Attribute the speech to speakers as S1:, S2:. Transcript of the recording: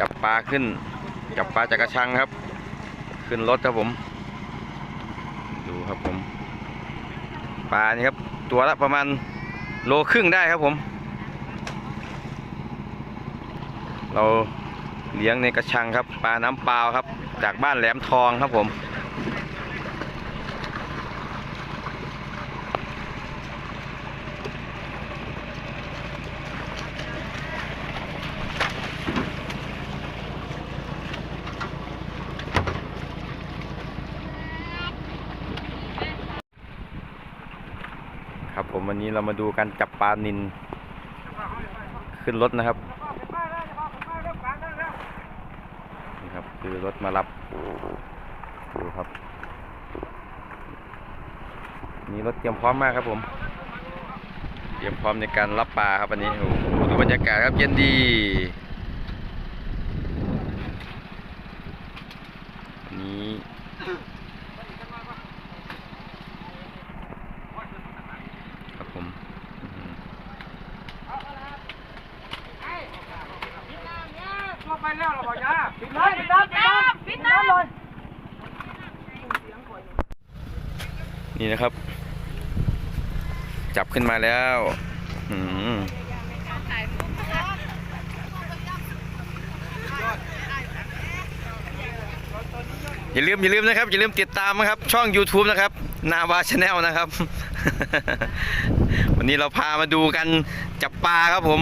S1: จับปลาขึ้น จับปลาจากกระชังครับ ขึ้นรถครับผม ดูครับผม ปลานี่ครับ ตัวละประมาณโลครึ่งได้ครับผม เราเลี้ยงในกระชังครับ ปลาน้ำเปล่าครับ จากบ้านแหลมทองครับผม ครับผมวันนี้เรามาดูการจับปลานินขึ้นรถนะครับนี่ครับคือรถมารับดูครับนี่รถเตรียมพร้อมมากครับผม เตรียมพร้อมในการรับปลาครับวันนี้โอ้โหดูบรรยากาศครับเย็นดีนี่ ครับผมอื้อหือ
S2: ไปแล้วเรอบอกยาปิดน้ำปิดน้ำปิดน้ำเลย
S1: นี่นะครับ จับขึ้นมาแล้วอืมอย่าลืมอย่าลืมนะครับอย่าลืมติดตามนะครับ ช่อง YouTube นะครับนาวาชาแนลนะครับ วันนี้เราพามาดูกันจับปลาครับผม